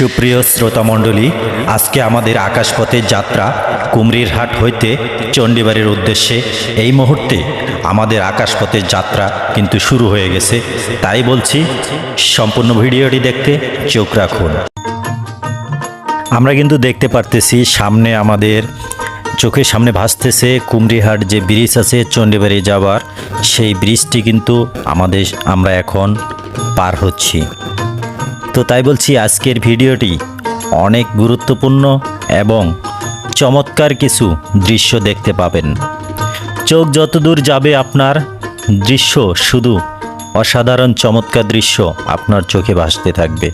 সুপ্রিয় শ্রোতামণ্ডলী, আজকে আমাদের আকাশপথের যাত্রা কুমরিরহাট হইতে চণ্ডীবাড়ির উদ্দেশ্যে। এই মুহূর্তে আমাদের আকাশপথের যাত্রা কিন্তু শুরু হয়ে গেছে। তাই বলছি, সম্পূর্ণ ভিডিওটি দেখতে চোখ রাখুন। আমরা কিন্তু দেখতে পারতেছি, সামনে আমাদের চোখের সামনে ভাসতেছে কুমরিহাট যে ব্রিজ আছে চণ্ডীবাড়ি যাওয়ার। সেই ব্রিজটি কিন্তু আমাদের, আমরা এখন পার হচ্ছি। তো তাই বলছি আজকের ভিডিওটি অনেক গুরুত্বপূর্ণ এবং চমৎকার কিছু দৃশ্য দেখতে পাবেন। চোখ যতদূর যাবে আপনার দৃশ্য শুধু অসাধারণ চমৎকার দৃশ্য আপনার চোখে ভাসতে থাকবে।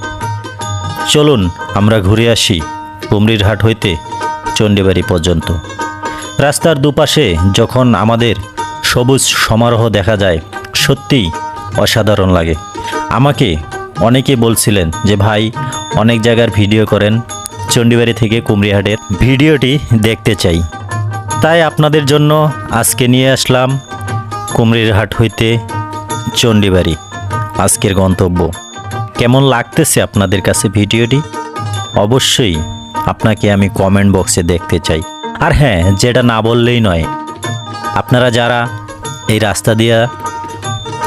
চলুন আমরা ঘুরে আসি কুমড়িরহাট হইতে চণ্ডীবাড়ি পর্যন্ত। রাস্তার দুপাশে যখন আমাদের সবুজ সমারোহ দেখা যায়, সত্যিই অসাধারণ লাগে। আমাকে অনেকে বলছিলেন যে, ভাই, অনেক জায়গার ভিডিও করেন চণ্ডীবাড়ি থেকে কুমড়িহাটের। ভিডিওটি দেখতে চাই। তাই আপনাদের জন্য আজকে নিয়ে আসলাম কুমড়িরহাট হইতে চণ্ডীবাড়ি। আজকের গন্তব্য। কেমন লাগতেছে আপনাদের কাছে ভিডিওটি? অবশ্যই আপনাকে আমি কমেন্ট বক্সে দেখতে চাই। আর হ্যাঁ যেটা না বললেই নয়, আপনারা যারা এই রাস্তা দিয়া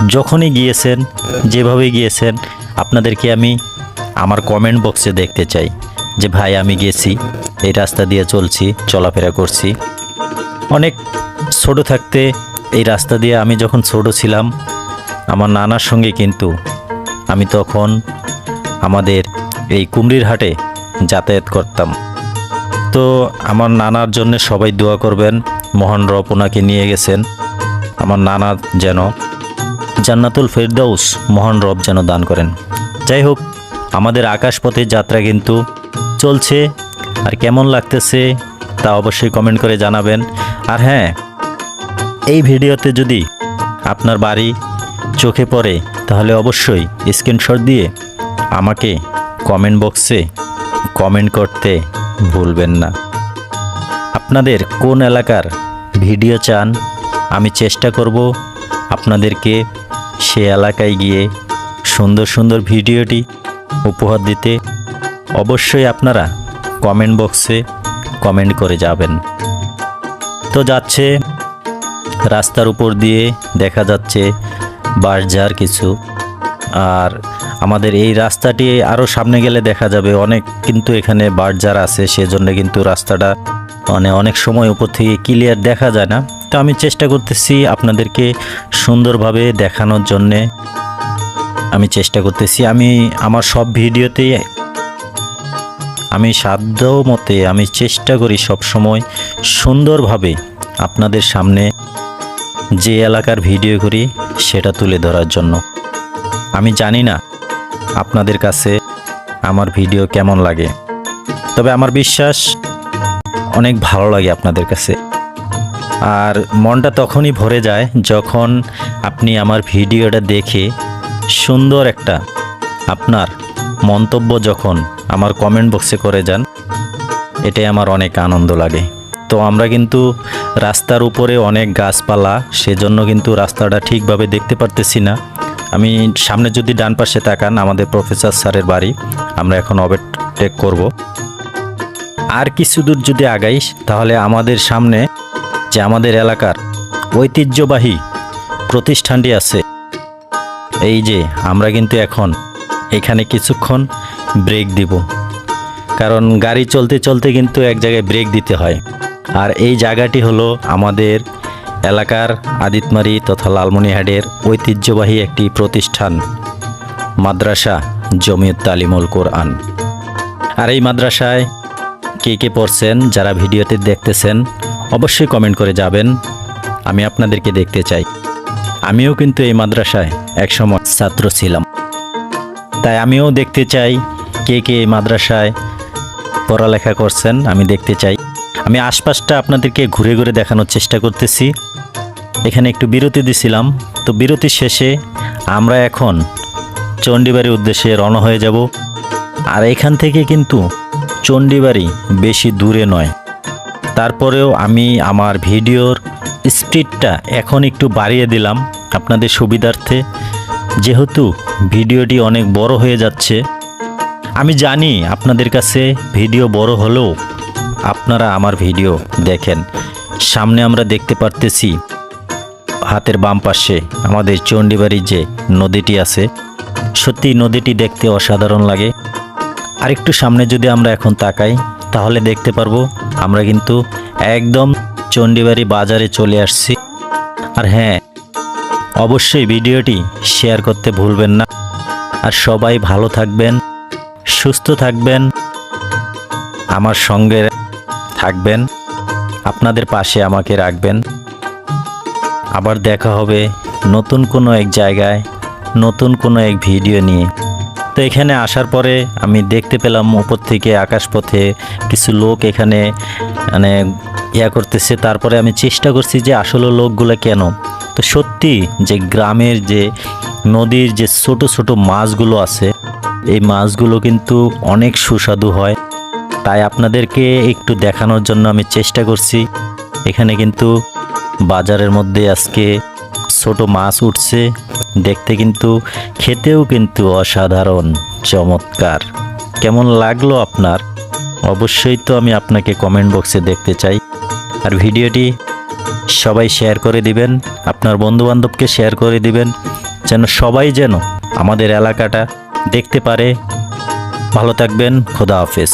যখনই গিয়েছেন, যেভাবে গিয়েছেন আপনাদেরকে আমি আমার কমেন্ট বক্সে দেখতে চাই যে, ভাই, আমি গেছি, এই রাস্তা দিয়ে চলছি, চলাফেরা করছি। অনেক ছোট থাকতে এই রাস্তা দিয়ে আমি যখন ছোট ছিলাম, আমার নানার সঙ্গে কিন্তু আমি তখন আমাদের এই কুমড়ির হাটে যাতায়াত করতাম। তো আমার নানার জন্য সবাই দোয়া করবেন, মোহন রব ওনাকে নিয়ে গেছেন। আমার নানা যেন জান্নাতুল ফেরদাউস মহান রব যেন দান করেন। যাই হোক, আমাদের আকাশপথের যাত্রা কিন্তু চলছে, আর কেমন লাগতেছে তা অবশ্যই কমেন্ট করে জানাবেন। আর হ্যাঁ এই ভিডিওতে যদি আপনার বাড়ি চোখে পড়ে, তাহলে অবশ্যই স্ক্রিনশট দিয়ে আমাকে কমেন্ট বক্সে কমেন্ট করতে ভুলবেন না। আপনাদের কোন এলাকার ভিডিও চান, আমি চেষ্টা করব আপনাদেরকে সে এলাকায় গিয়ে সুন্দর সুন্দর ভিডিওটি উপহার দিতে অবশ্যই আপনারা কমেন্ট বক্সে কমেন্ট করে যাবেন। তো যাচ্ছে, রাস্তার উপর দিয়ে দেখা যাচ্ছে বাস বাঁশঝাড় কিছু। আর আমাদের এই রাস্তাটি আরও সামনে গেলে দেখা যাবে অনেক কিন্তু এখানে বাঁশঝাড় আছে, সেজন্য কিন্তু রাস্তাটা মানে অনেক সময় উপর থেকে ক্লিয়ার দেখা যায় না। তো আমি চেষ্টা করতেছি আপনাদেরকে সুন্দরভাবে দেখানোর জন্যে। আমি চেষ্টা করতেছি, আমি আমার সব ভিডিওতে আমি সাধ্য মতে আমি চেষ্টা করি সব সময় সুন্দরভাবে আপনাদের সামনে যে এলাকার ভিডিও করি সেটা তুলে ধরার জন্য। আমি জানি না আপনাদের কাছে আমার ভিডিও কেমন লাগে, তবে আমার বিশ্বাস অনেক ভালো লাগে আপনাদের কাছে। আর মনটা তখনই ভরে যায় যখন আপনি আমার ভিডিওটা দেখে সুন্দর একটা আপনার মন্তব্য যখন আমার কমেন্ট বক্সে করে যান, এটাই আমার অনেক আনন্দ লাগে। তো আমরা কিন্তু রাস্তার উপরে অনেক গাছপালা, সেজন্য কিন্তু রাস্তাটা ঠিকভাবে দেখতে পারতেছি না। আমি সামনে যদি ডান পাশে তাকান, আমাদের প্রফেসর স্যারের বাড়ি, আমরা এখন ওভারটেক করব। আর কিছু দূর যদি আগাই তাহলে আমাদের সামনে যে আমাদের এলাকার ঐতিহ্যবাহী প্রতিষ্ঠানটি আছে। এই যে, আমরা কিন্তু এখন এখানে কিছুক্ষণ ব্রেক দিব। কারণ গাড়ি চলতে চলতে কিন্তু এক জায়গায় ব্রেক দিতে হয়। আর এই জায়গাটি হলো আমাদের এলাকার আদিতমারি তথা লালমনিহাটের ঐতিহ্যবাহী একটি প্রতিষ্ঠান, মাদ্রাসা জমিয়ত তালিমুল কোরআন। আর এই মাদ্রাসায় কে কে পড়ছেন, যারা ভিডিওতে দেখতেছেন অবশ্যই কমেন্ট করে যাবেন। আমি আপনাদেরকে দেখতে চাই। আমিও কিন্তু এই মাদ্রাসায় একসময় ছাত্র ছিলাম। তাই আমিও দেখতে চাই কে কে এই মাদ্রাসায় পড়ালেখা করছেন, আমি দেখতে চাই। আমি আশপাশটা আপনাদেরকে ঘুরে ঘুরে দেখানোর চেষ্টা করতেছি। এখানে একটু বিরতি দিছিলাম। তো বিরতি শেষে আমরা এখন চণ্ডীবাড়ির উদ্দেশ্যে রওনা হয়ে যাব। আর এখান থেকে কিন্তু চণ্ডীবাড়ি বেশি দূরে নয়। তারপরেও আমি আমার ভিডিওর স্পিডটা এখন একটু বাড়িয়ে দিলাম আপনাদের সুবিধার্থে। যেহেতু ভিডিওটি অনেক বড় হয়ে যাচ্ছে, আমি জানি আপনাদের কাছে ভিডিও বড় হলেও আপনারা আমার ভিডিও দেখেন। সামনে আমরা দেখতে পারতেছি হাতের বাম পাশে আমাদের চণ্ডীবাড়ির যে নদীটি আছে, সত্যি নদীটি দেখতে অসাধারণ লাগে। আর একটু সামনে যদি আমরা এখন তাকাই, তাহলে দেখতে পারব আমরা কিন্তু একদম চণ্ডীবাড়ি বাজারে চলে আসছি। আর হ্যাঁ অবশ্যই ভিডিওটি শেয়ার করতে ভুলবেন না। আর সবাই ভালো থাকবেন, সুস্থ থাকবেন, আমার সঙ্গে থাকবেন, আপনাদের পাশে আমাকে রাখবেন। আবার দেখা হবে নতুন কোনো এক জায়গায়, নতুন কোনো এক ভিডিও নিয়ে। তো এখানে আসার পরে আমি দেখতে পেলাম উপর থেকে আকাশপথে কিছু লোক এখানে মানে ইয়া করতেছে। তারপরে আমি চেষ্টা করছি যে আসলে লোকগুলো কেন। তো সত্যি যে গ্রামের যে নদীর যে ছোট ছোট মাছগুলো আছে, এই মাছগুলো কিন্তু অনেক সুস্বাদু হয়। তাই আপনাদেরকে একটু দেখানোর জন্য আমি চেষ্টা করছি। এখানে কিন্তু বাজারের মধ্যে আজকে ছোট মাছ উঠছে, দেখতে কিন্তু, খেতেও কিন্তু অসাধারণ, চমৎকার। কেমন লাগল আপনার? অবশ্যই তো আমি আপনাকে কমেন্ট বক্সে দেখতে চাই। আর ভিডিওটি সবাই শেয়ার করে দিবেন, আপনার বন্ধুবান্ধবকে শেয়ার করে দিবেন, যেন সবাই যেন আমাদের এলাকাটা দেখতে পারে। ভালো থাকবেন, খোদা হাফেজ।